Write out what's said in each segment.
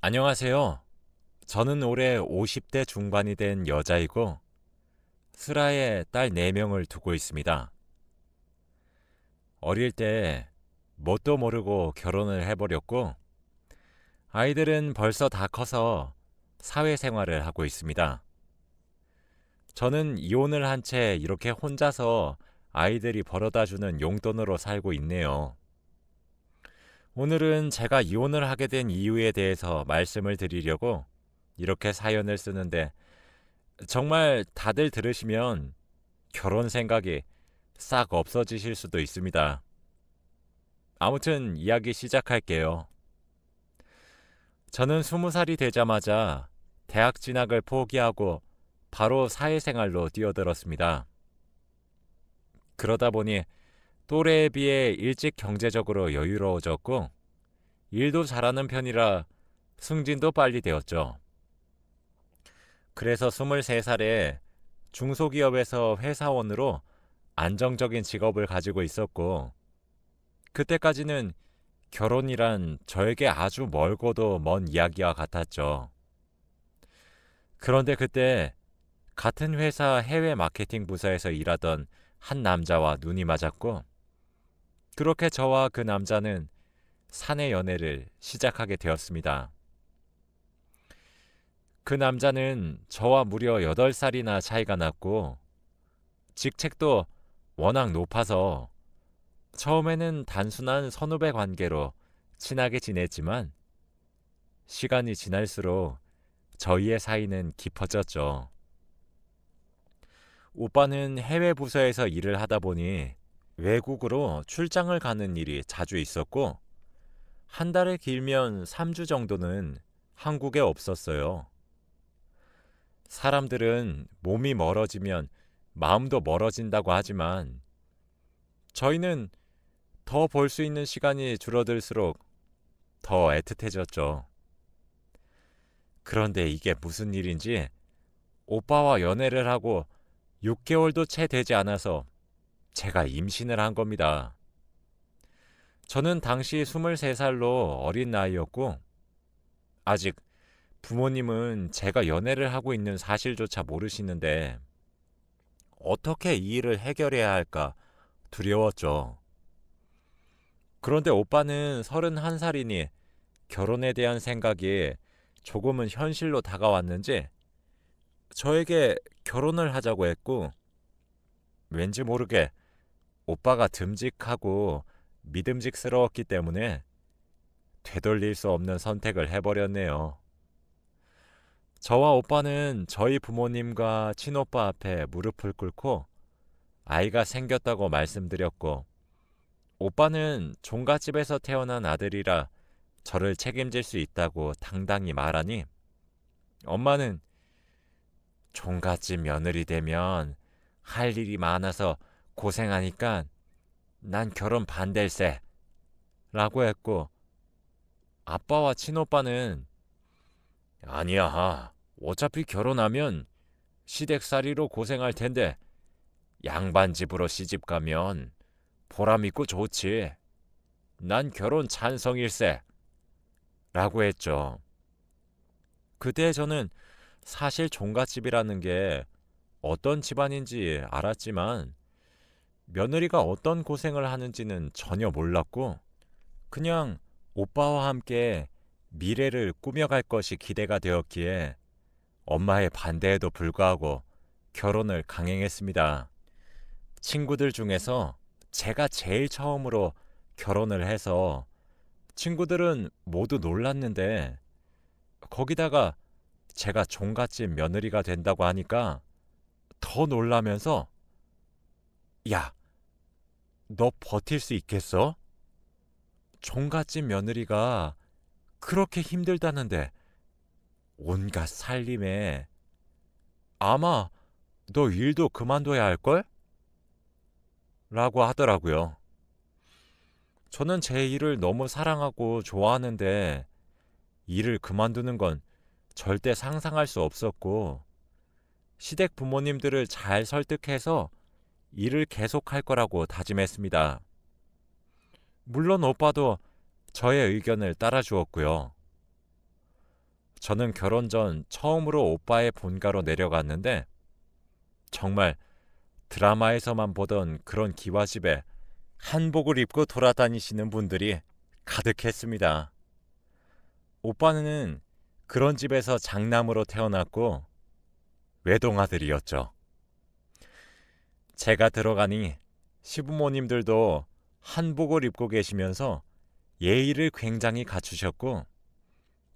안녕하세요. 저는 올해 50대 중반이 된 여자이고, 슬아에 딸 4명을 두고 있습니다. 어릴 때 뭣도 모르고 결혼을 해버렸고, 아이들은 벌써 다 커서 사회생활을 하고 있습니다. 저는 이혼을 한 채 이렇게 혼자서 아이들이 벌어다 주는 용돈으로 살고 있네요. 오늘은 제가 이혼을 하게 된 이유에 대해서 말씀을 드리려고 이렇게 사연을 쓰는데 정말 다들 들으시면 결혼 생각이 싹 없어지실 수도 있습니다. 아무튼 이야기 시작할게요. 저는 스무 살이 되자마자 대학 진학을 포기하고 바로 사회생활로 뛰어들었습니다. 그러다 보니 또래에 비해 일찍 경제적으로 여유로워졌고 일도 잘하는 편이라 승진도 빨리 되었죠. 그래서 23살에 중소기업에서 회사원으로 안정적인 직업을 가지고 있었고 그때까지는 결혼이란 저에게 아주 멀고도 먼 이야기와 같았죠. 그런데 그때 같은 회사 해외 마케팅 부서에서 일하던 한 남자와 눈이 맞았고 그렇게 저와 그 남자는 사내 연애를 시작하게 되었습니다. 그 남자는 저와 무려 8살이나 차이가 났고 직책도 워낙 높아서 처음에는 단순한 선후배 관계로 친하게 지냈지만 시간이 지날수록 저희의 사이는 깊어졌죠. 오빠는 해외 부서에서 일을 하다 보니 외국으로 출장을 가는 일이 자주 있었고 한 달에 길면 3주 정도는 한국에 없었어요. 사람들은 몸이 멀어지면 마음도 멀어진다고 하지만 저희는 더 볼 수 있는 시간이 줄어들수록 더 애틋해졌죠. 그런데 이게 무슨 일인지 오빠와 연애를 하고 6개월도 채 되지 않아서 제가 임신을 한 겁니다. 저는 당시 23살로 어린 나이였고, 아직 부모님은 제가 연애를 하고 있는 사실조차 모르시는데, 어떻게 이 일을 해결해야 할까 두려웠죠. 그런데 오빠는 31살이니 결혼에 대한 생각이 조금은 현실로 다가왔는지 저에게 결혼을 하자고 했고, 왠지 모르게 오빠가 듬직하고 믿음직스러웠기 때문에 되돌릴 수 없는 선택을 해버렸네요. 저와 오빠는 저희 부모님과 친오빠 앞에 무릎을 꿇고 아이가 생겼다고 말씀드렸고, 오빠는 종갓집에서 태어난 아들이라 저를 책임질 수 있다고 당당히 말하니, 엄마는 종갓집 며느리 되면 할 일이 많아서 고생하니까 난 결혼 반댈세 라고 했고 아빠와 친오빠는 아니야 어차피 결혼하면 시댁살이로 고생할 텐데 양반 집으로 시집 가면 보람 있고 좋지 난 결혼 찬성일세 라고 했죠. 그때 저는 사실 종갓집이라는 게 어떤 집안인지 알았지만 며느리가 어떤 고생을 하는지는 전혀 몰랐고 그냥 오빠와 함께 미래를 꾸며갈 것이 기대가 되었기에 엄마의 반대에도 불구하고 결혼을 강행했습니다. 친구들 중에서 제가 제일 처음으로 결혼을 해서 친구들은 모두 놀랐는데 거기다가 제가 종갓집 며느리가 된다고 하니까 더 놀라면서 야, 너 버틸 수 있겠어? 종갓집 며느리가 그렇게 힘들다는데 온갖 살림에 아마 너 일도 그만둬야 할걸? 라고 하더라고요. 저는 제 일을 너무 사랑하고 좋아하는데 일을 그만두는 건 절대 상상할 수 없었고 시댁 부모님들을 잘 설득해서 일을 계속할 거라고 다짐했습니다. 물론 오빠도 저의 의견을 따라 주었고요. 저는 결혼 전 처음으로 오빠의 본가로 내려갔는데 정말 드라마에서만 보던 그런 기와집에 한복을 입고 돌아다니시는 분들이 가득했습니다. 오빠는 그런 집에서 장남으로 태어났고 외동아들이었죠. 제가 들어가니 시부모님들도 한복을 입고 계시면서 예의를 굉장히 갖추셨고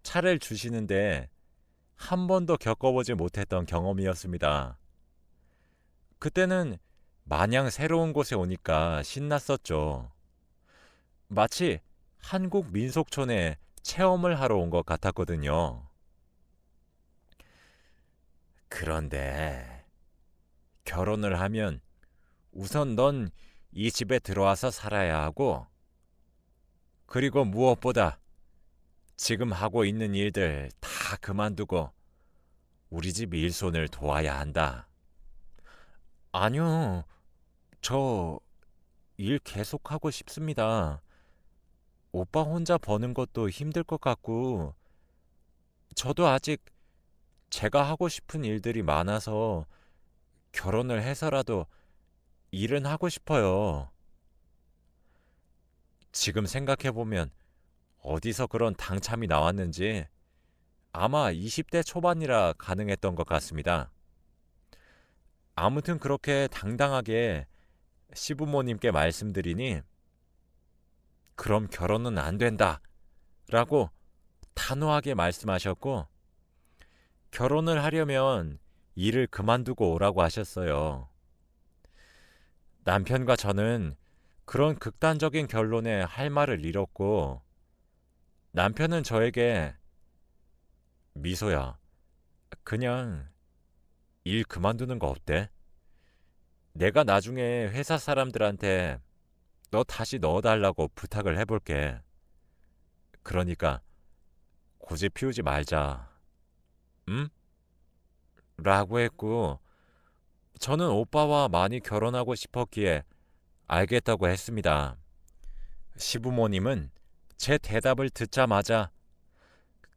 차를 주시는데 한 번도 겪어보지 못했던 경험이었습니다. 그때는 마냥 새로운 곳에 오니까 신났었죠. 마치 한국 민속촌에 체험을 하러 온 것 같았거든요. 그런데 결혼을 하면 우선 넌 이 집에 들어와서 살아야 하고 그리고 무엇보다 지금 하고 있는 일들 다 그만두고 우리 집 일손을 도와야 한다. 아니요. 저 일 계속하고 싶습니다. 오빠 혼자 버는 것도 힘들 것 같고, 저도 아직 제가 하고 싶은 일들이 많아서 결혼을 해서라도 일은 하고 싶어요. 지금 생각해보면 어디서 그런 당참이 나왔는지 아마 20대 초반이라 가능했던 것 같습니다. 아무튼 그렇게 당당하게 시부모님께 말씀드리니 그럼 결혼은 안 된다 라고 단호하게 말씀하셨고 결혼을 하려면 일을 그만두고 오라고 하셨어요. 남편과 저는 그런 극단적인 결론에 할 말을 잃었고 남편은 저에게 미소야 그냥 일 그만두는 거 어때? 내가 나중에 회사 사람들한테 너 다시 넣어달라고 부탁을 해볼게. 그러니까 고집 피우지 말자. 응? 라고 했고 저는 오빠와 많이 결혼하고 싶었기에 알겠다고 했습니다. 시부모님은 제 대답을 듣자마자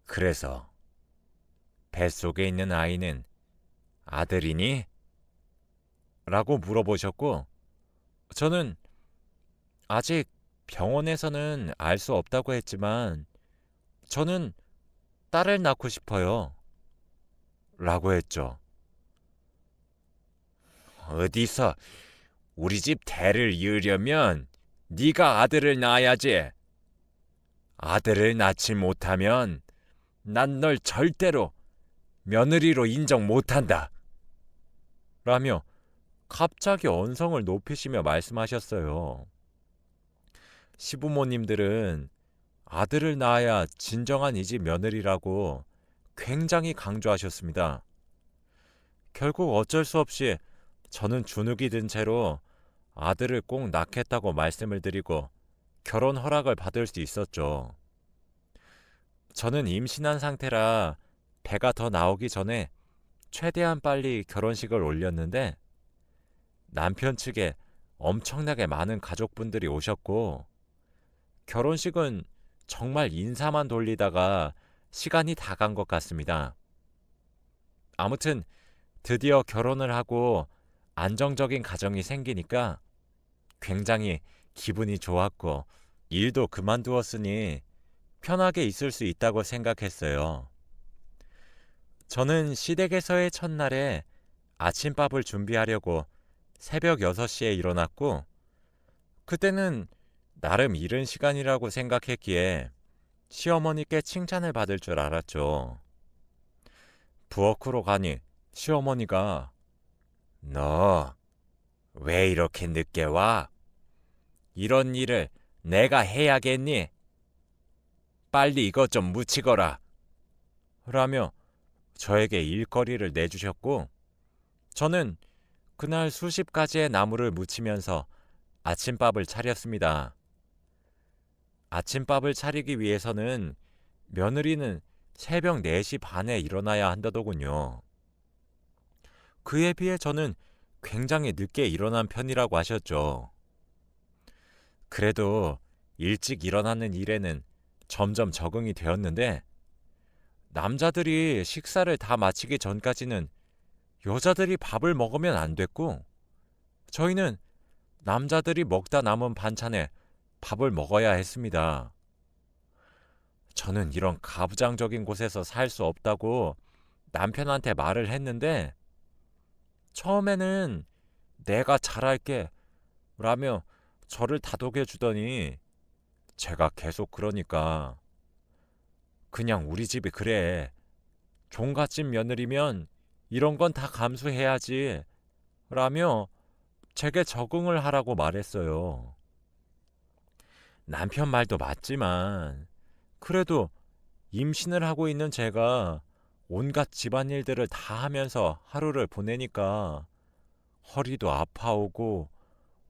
그래서 뱃속에 있는 아이는 아들이니? 라고 물어보셨고, 저는 아직 병원에서는 알 수 없다고 했지만, 저는 딸을 낳고 싶어요. 라고 했죠. 어디서 우리 집 대를 이으려면 네가 아들을 낳아야지. 아들을 낳지 못하면 난 널 절대로 며느리로 인정 못한다. 라며 갑자기 언성을 높이시며 말씀하셨어요. 시부모님들은 아들을 낳아야 진정한 이 집 며느리라고 굉장히 강조하셨습니다. 결국 어쩔 수 없이 저는 주눅이 든 채로 아들을 꼭 낳겠다고 말씀을 드리고 결혼 허락을 받을 수 있었죠. 저는 임신한 상태라 배가 더 나오기 전에 최대한 빨리 결혼식을 올렸는데 남편 측에 엄청나게 많은 가족분들이 오셨고 결혼식은 정말 인사만 돌리다가 시간이 다 간 것 같습니다. 아무튼 드디어 결혼을 하고 안정적인 가정이 생기니까 굉장히 기분이 좋았고 일도 그만두었으니 편하게 있을 수 있다고 생각했어요. 저는 시댁에서의 첫날에 아침밥을 준비하려고 새벽 6시에 일어났고, 그때는 나름 이른 시간이라고 생각했기에 시어머니께 칭찬을 받을 줄 알았죠. 부엌으로 가니 시어머니가 너 왜 이렇게 늦게 와? 이런 일을 내가 해야겠니? 빨리 이것 좀 묻히거라. 라며 저에게 일거리를 내주셨고, 저는 그날 수십 가지의 나무를 묻히면서 아침밥을 차렸습니다. 아침밥을 차리기 위해서는 며느리는 새벽 4시 반에 일어나야 한다더군요. 그에 비해 저는 굉장히 늦게 일어난 편이라고 하셨죠. 그래도 일찍 일어나는 일에는 점점 적응이 되었는데 남자들이 식사를 다 마치기 전까지는 여자들이 밥을 먹으면 안 됐고, 저희는 남자들이 먹다 남은 반찬에 밥을 먹어야 했습니다. 저는 이런 가부장적인 곳에서 살 수 없다고 남편한테 말을 했는데, 처음에는 내가 잘할게 라며 저를 다독여 주더니, 제가 계속 그러니까, 그냥 우리 집이 그래. 종갓집 며느리면 이런 건 다 감수해야지. 라며 제게 적응을 하라고 말했어요. 남편 말도 맞지만, 그래도 임신을 하고 있는 제가 온갖 집안일들을 다 하면서 하루를 보내니까 허리도 아파오고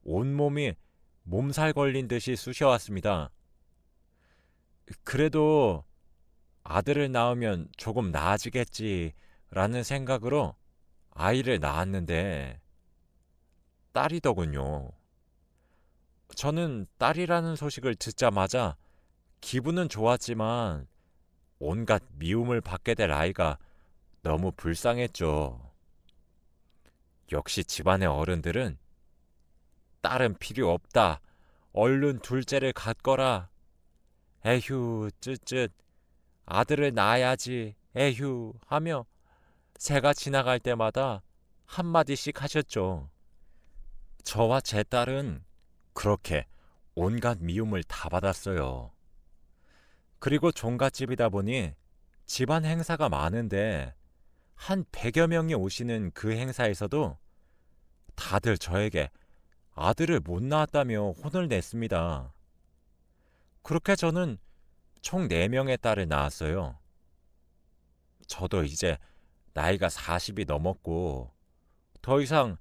온몸이 몸살 걸린 듯이 쑤셔왔습니다. 그래도 아들을 낳으면 조금 나아지겠지라는 생각으로 아이를 낳았는데 딸이더군요. 저는 딸이라는 소식을 듣자마자 기분은 좋았지만 온갖 미움을 받게 될 아이가 너무 불쌍했죠. 역시 집안의 어른들은 딸은 필요 없다. 얼른 둘째를 갖거라. 에휴, 쯧쯧. 아들을 낳아야지. 에휴. 하며 새가 지나갈 때마다 한마디씩 하셨죠. 저와 제 딸은 그렇게 온갖 미움을 다 받았어요. 그리고 종갓집이다 보니 집안 행사가 많은데 한 100여 명이 오시는 그 행사에서도 다들 저에게 아들을 못 낳았다며 혼을 냈습니다. 그렇게 저는 총 4명의 딸을 낳았어요. 저도 이제 나이가 40이 넘었고 더 이상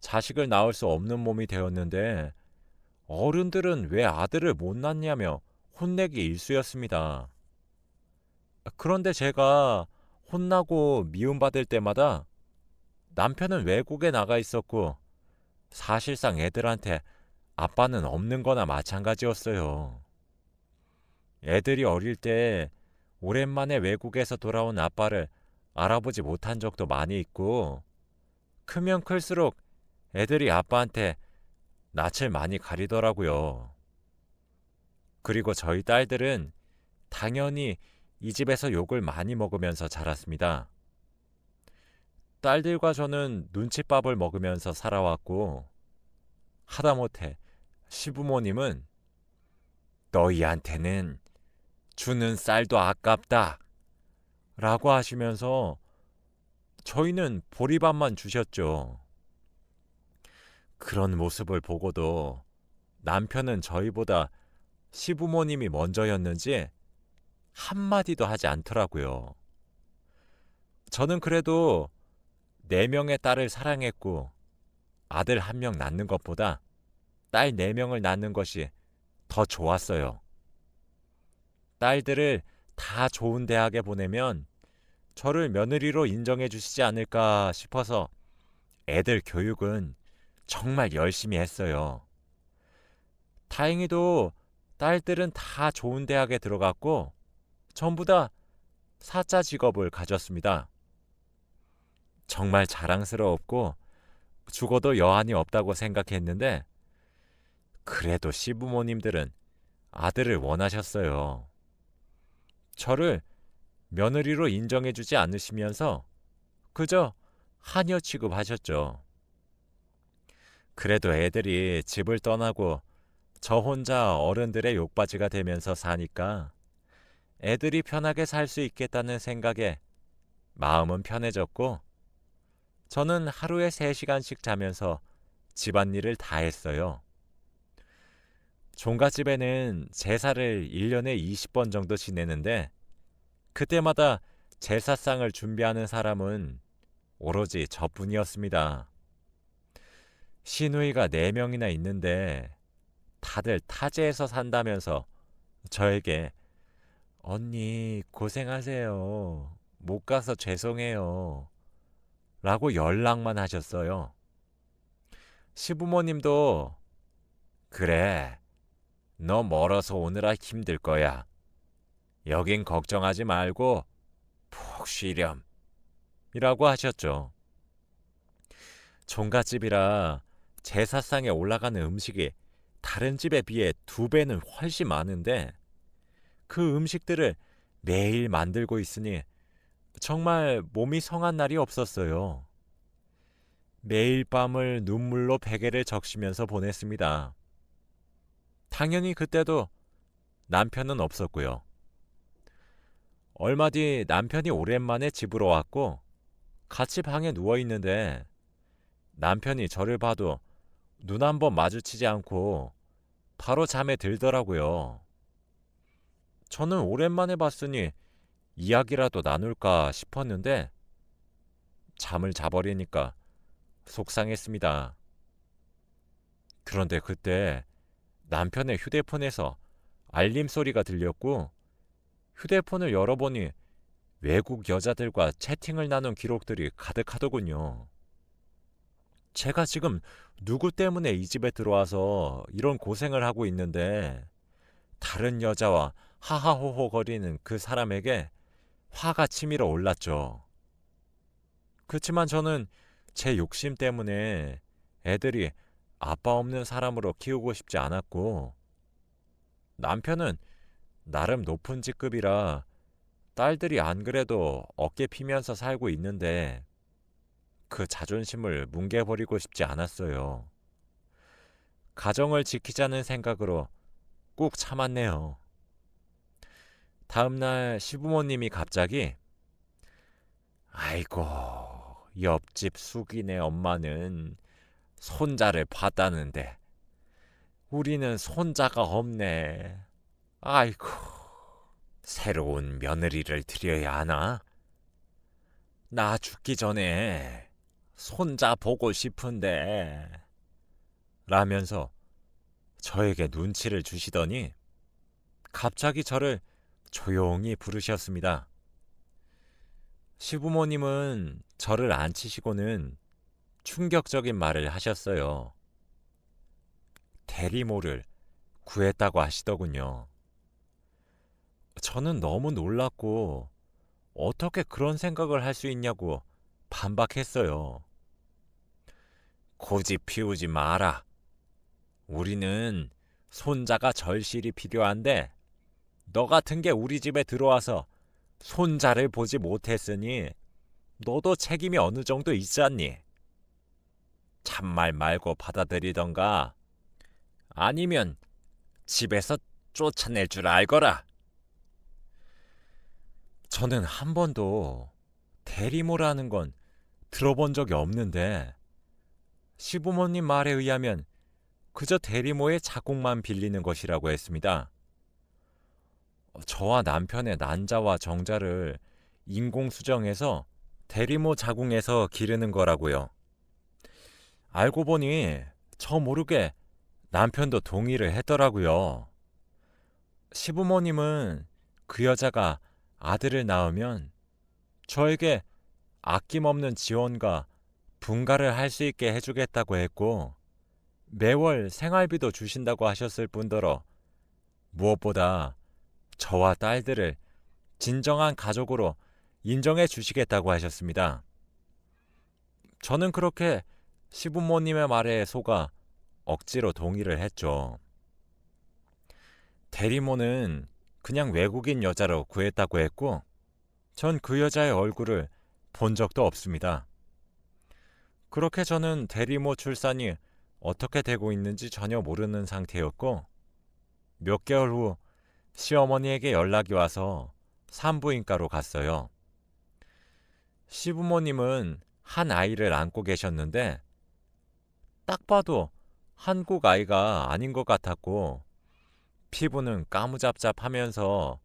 자식을 낳을 수 없는 몸이 되었는데 어른들은 왜 아들을 못 낳냐며 혼내기 일쑤였습니다. 그런데 제가 혼나고 미움받을 때마다 남편은 외국에 나가 있었고 사실상 애들한테 아빠는 없는 거나 마찬가지였어요. 애들이 어릴 때 오랜만에 외국에서 돌아온 아빠를 알아보지 못한 적도 많이 있고 크면 클수록 애들이 아빠한테 낯을 많이 가리더라고요. 그리고 저희 딸들은 당연히 이 집에서 욕을 많이 먹으면서 자랐습니다. 딸들과 저는 눈칫밥을 먹으면서 살아왔고, 하다못해 시부모님은 너희한테는 주는 쌀도 아깝다. 라고 하시면서 저희는 보리밥만 주셨죠. 그런 모습을 보고도 남편은 저희보다 시부모님이 먼저였는지 한마디도 하지 않더라고요. 저는 그래도 네 명의 딸을 사랑했고 아들 한 명 낳는 것보다 딸 네 명을 낳는 것이 더 좋았어요. 딸들을 다 좋은 대학에 보내면 저를 며느리로 인정해 주시지 않을까 싶어서 애들 교육은 정말 열심히 했어요. 다행히도 딸들은 다 좋은 대학에 들어갔고 전부 다 사자 직업을 가졌습니다. 정말 자랑스러웠고 죽어도 여한이 없다고 생각했는데 그래도 시부모님들은 아들을 원하셨어요. 저를 며느리로 인정해주지 않으시면서 그저 하녀 취급하셨죠. 그래도 애들이 집을 떠나고 저 혼자 어른들의 욕바지가 되면서 사니까 애들이 편하게 살 수 있겠다는 생각에 마음은 편해졌고 저는 하루에 3시간씩 자면서 집안일을 다 했어요. 종갓집에는 제사를 1년에 20번 정도 지내는데 그때마다 제사상을 준비하는 사람은 오로지 저뿐이었습니다. 시누이가 4명이나 있는데 다들 타지에서 산다면서 저에게 언니 고생하세요. 못 가서 죄송해요. 라고 연락만 하셨어요. 시부모님도 그래. 너 멀어서 오느라 힘들 거야. 여긴 걱정하지 말고 혹시렴 이라고 하셨죠. 종갓집이라 제사상에 올라가는 음식이 다른 집에 비해 두 배는 훨씬 많은데 그 음식들을 매일 만들고 있으니 정말 몸이 성한 날이 없었어요. 매일 밤을 눈물로 베개를 적시면서 보냈습니다. 당연히 그때도 남편은 없었고요. 얼마 뒤 남편이 오랜만에 집으로 왔고 같이 방에 누워 있는데 남편이 저를 봐도 눈 한번 마주치지 않고 바로 잠에 들더라고요. 저는 오랜만에 봤으니 이야기라도 나눌까 싶었는데 잠을 자버리니까 속상했습니다. 그런데 그때 남편의 휴대폰에서 알림 소리가 들렸고 휴대폰을 열어보니 외국 여자들과 채팅을 나눈 기록들이 가득하더군요. 제가 지금 누구 때문에 이 집에 들어와서 이런 고생을 하고 있는데 다른 여자와 하하호호 거리는 그 사람에게 화가 치밀어 올랐죠. 그렇지만 저는 제 욕심 때문에 애들이 아빠 없는 사람으로 키우고 싶지 않았고 남편은 나름 높은 직급이라 딸들이 안 그래도 어깨 피면서 살고 있는데 그 자존심을 뭉개버리고 싶지 않았어요. 가정을 지키자는 생각으로 꾹 참았네요. 다음날 시부모님이 갑자기 아이고 옆집 숙이네 엄마는 손자를 봤다는데 우리는 손자가 없네. 아이고 새로운 며느리를 드려야 하나? 나 죽기 전에 손자 보고 싶은데 라면서 저에게 눈치를 주시더니 갑자기 저를 조용히 부르셨습니다. 시부모님은 저를 앉히시고는 충격적인 말을 하셨어요. 대리모를 구했다고 하시더군요. 저는 너무 놀랐고 어떻게 그런 생각을 할 수 있냐고 반박했어요. 고집 피우지 마라. 우리는 손자가 절실히 필요한데 너 같은 게 우리 집에 들어와서 손자를 보지 못했으니 너도 책임이 어느 정도 있지 않니? 참말 말고 받아들이던가 아니면 집에서 쫓아낼 줄 알거라. 저는 한 번도 대리모라는 건 들어본 적이 없는데 시부모님 말에 의하면 그저 대리모의 자국만 빌리는 것이라고 했습니다. 저와 남편의 난자와 정자를 인공수정해서 대리모 자궁에서 기르는 거라고요. 알고 보니 저 모르게 남편도 동의를 했더라고요. 시부모님은 그 여자가 아들을 낳으면 저에게 아낌없는 지원과 분가를 할 수 있게 해주겠다고 했고 매월 생활비도 주신다고 하셨을 뿐더러 무엇보다 저와 딸들을 진정한 가족으로 인정해 주시겠다고 하셨습니다. 저는 그렇게 시부모님의 말에 속아 억지로 동의를 했죠. 대리모는 그냥 외국인 여자로 구했다고 했고, 전 그 여자의 얼굴을 본 적도 없습니다. 그렇게 저는 대리모 출산이 어떻게 되고 있는지 전혀 모르는 상태였고, 몇 개월 후 시어머니에게 연락이 와서 산부인과로 갔어요. 시부모님은 한 아이를 안고 계셨는데 딱 봐도 한국 아이가 아닌 것 같았고 피부는 까무잡잡하면서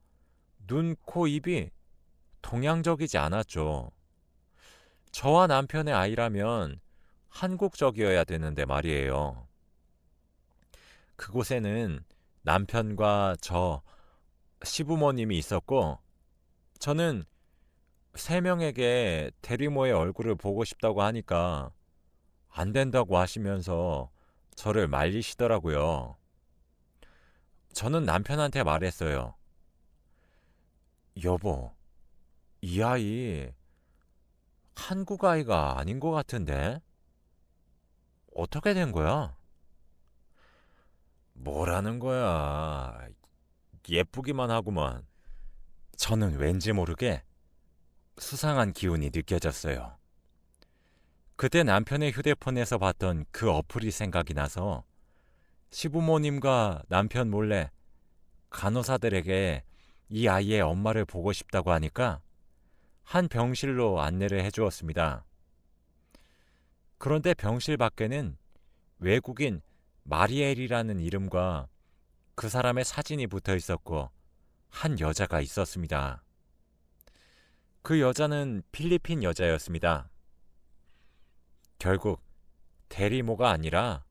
눈, 코, 입이 동양적이지 않았죠. 저와 남편의 아이라면 한국적이어야 되는데 말이에요. 그곳에는 남편과 저 시부모님이 있었고 저는 세 명에게 대리모의 얼굴을 보고 싶다고 하니까 안 된다고 하시면서 저를 말리시더라고요. 저는 남편한테 말했어요. 여보, 이 아이 한국 아이가 아닌 것 같은데? 어떻게 된 거야? 뭐라는 거야? 예쁘기만 하구만. 저는 왠지 모르게 수상한 기운이 느껴졌어요. 그때 남편의 휴대폰에서 봤던 그 어플이 생각이 나서 시부모님과 남편 몰래 간호사들에게 이 아이의 엄마를 보고 싶다고 하니까 한 병실로 안내를 해 주었습니다. 그런데 병실 밖에는 외국인 마리엘이라는 이름과 그 사람의 사진이 붙어 있었고 한 여자가 있었습니다. 그 여자는 필리핀 여자였습니다. 결국 대리모가 아니라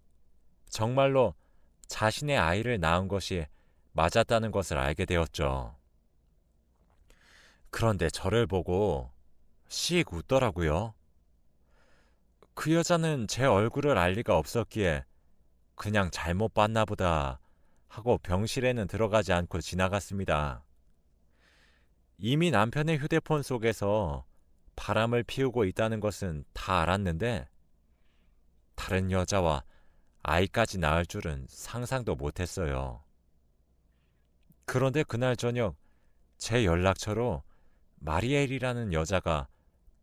정말로 자신의 아이를 낳은 것이 맞았다는 것을 알게 되었죠. 그런데 저를 보고 씩 웃더라고요. 그 여자는 제 얼굴을 알 리가 없었기에 그냥 잘못 봤나 보다 하고 병실에는 들어가지 않고 지나갔습니다. 이미 남편의 휴대폰 속에서 바람을 피우고 있다는 것은 다 알았는데 다른 여자와 아이까지 낳을 줄은 상상도 못했어요. 그런데 그날 저녁 제 연락처로 마리엘이라는 여자가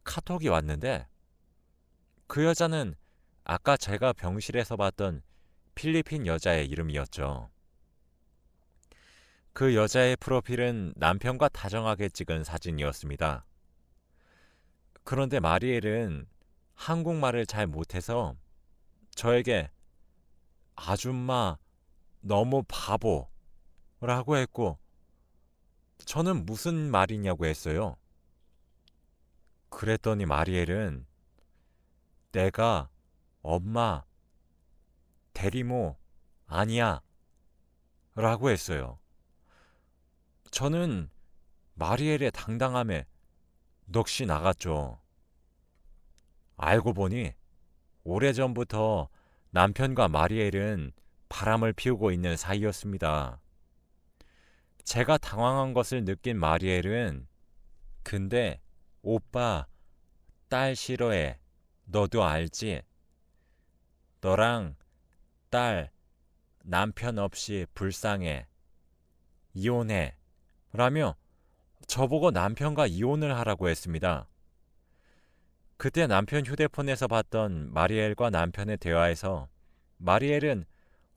카톡이 왔는데 그 여자는 아까 제가 병실에서 봤던 필리핀 여자의 이름이었죠. 그 여자의 프로필은 남편과 다정하게 찍은 사진이었습니다. 그런데 마리엘은 한국말을 잘 못해서 저에게 아줌마 너무 바보라고 했고 저는 무슨 말이냐고 했어요. 그랬더니 마리엘은 내가 엄마 대리모 아니야 라고 했어요. 저는 마리엘의 당당함에 넋이 나갔죠. 알고 보니 오래전부터 남편과 마리엘은 바람을 피우고 있는 사이였습니다. 제가 당황한 것을 느낀 마리엘은 근데 오빠 딸 싫어해. 너도 알지? 너랑 딸 남편 없이 불쌍해. 이혼해. 라며 저보고 남편과 이혼을 하라고 했습니다. 그때 남편 휴대폰에서 봤던 마리엘과 남편의 대화에서 마리엘은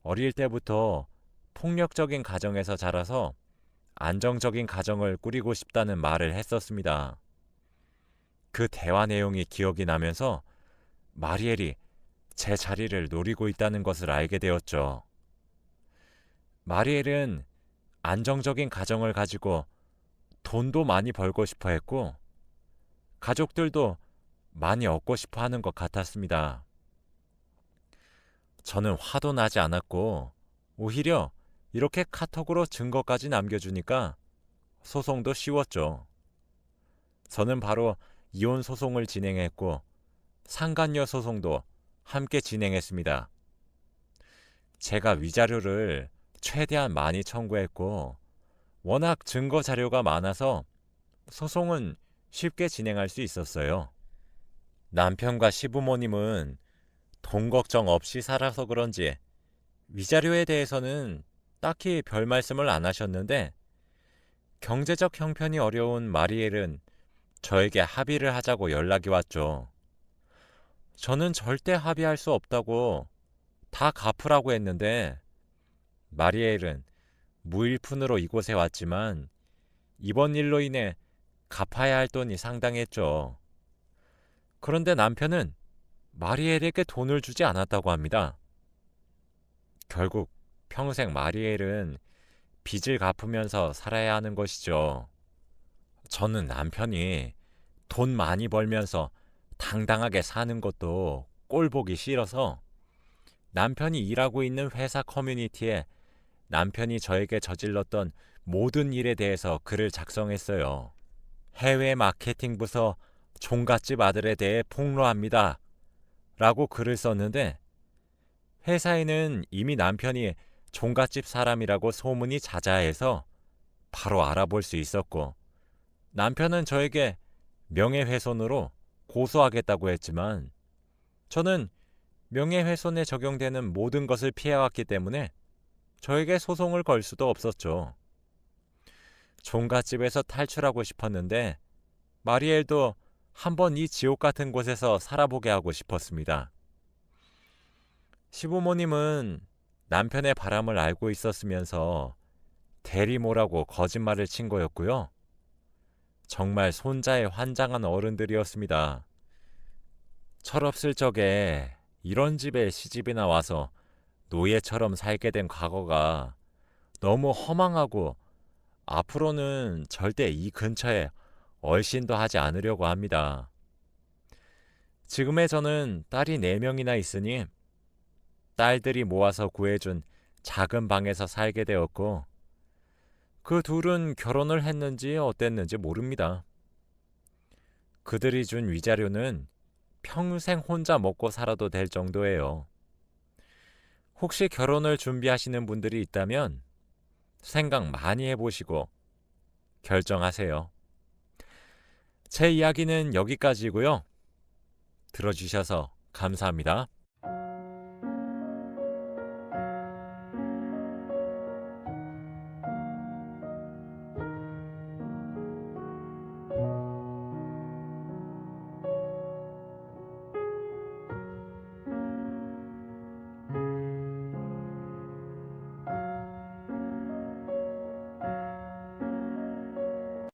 어릴 때부터 폭력적인 가정에서 자라서 안정적인 가정을 꾸리고 싶다는 말을 했었습니다. 그 대화 내용이 기억이 나면서 마리엘이 제 자리를 노리고 있다는 것을 알게 되었죠. 마리엘은 안정적인 가정을 가지고 돈도 많이 벌고 싶어 했고, 가족들도 많이 얻고 싶어 하는 것 같았습니다. 저는 화도 나지 않았고, 오히려 이렇게 카톡으로 증거까지 남겨주니까 소송도 쉬웠죠. 저는 바로 이혼 소송을 진행했고, 상간녀 소송도 함께 진행했습니다. 제가 위자료를 최대한 많이 청구했고, 워낙 증거 자료가 많아서 소송은 쉽게 진행할 수 있었어요. 남편과 시부모님은 돈 걱정 없이 살아서 그런지 위자료에 대해서는 딱히 별 말씀을 안 하셨는데 경제적 형편이 어려운 마리엘은 저에게 합의를 하자고 연락이 왔죠. 저는 절대 합의할 수 없다고 다 갚으라고 했는데 마리엘은 무일푼으로 이곳에 왔지만 이번 일로 인해 갚아야 할 돈이 상당했죠. 그런데 남편은 마리엘에게 돈을 주지 않았다고 합니다. 결국 평생 마리엘은 빚을 갚으면서 살아야 하는 것이죠. 저는 남편이 돈 많이 벌면서 당당하게 사는 것도 꼴보기 싫어서 남편이 일하고 있는 회사 커뮤니티에 남편이 저에게 저질렀던 모든 일에 대해서 글을 작성했어요. 해외 마케팅 부서 종갓집 아들에 대해 폭로합니다. 라고 글을 썼는데 회사에는 이미 남편이 종갓집 사람이라고 소문이 자자해서 바로 알아볼 수 있었고 남편은 저에게 명예훼손으로 고소하겠다고 했지만 저는 명예훼손에 적용되는 모든 것을 피해왔기 때문에 저에게 소송을 걸 수도 없었죠. 종갓집에서 탈출하고 싶었는데 마리엘도 한번 이 지옥 같은 곳에서 살아보게 하고 싶었습니다. 시부모님은 남편의 바람을 알고 있었으면서 대리모라고 거짓말을 친 거였고요. 정말 손자의 환장한 어른들이었습니다. 철없을 적에 이런 집에 시집이나 와서 노예처럼 살게 된 과거가 너무 허망하고 앞으로는 절대 이 근처에 얼씬도 하지 않으려고 합니다. 지금의 저는 딸이 네명이나 있으니 딸들이 모아서 구해준 작은 방에서 살게 되었고 그 둘은 결혼을 했는지 어땠는지 모릅니다. 그들이 준 위자료는 평생 혼자 먹고 살아도 될 정도예요. 혹시 결혼을 준비하시는 분들이 있다면 생각 많이 해보시고 결정하세요. 제 이야기는 여기까지고요. 들어주셔서 감사합니다.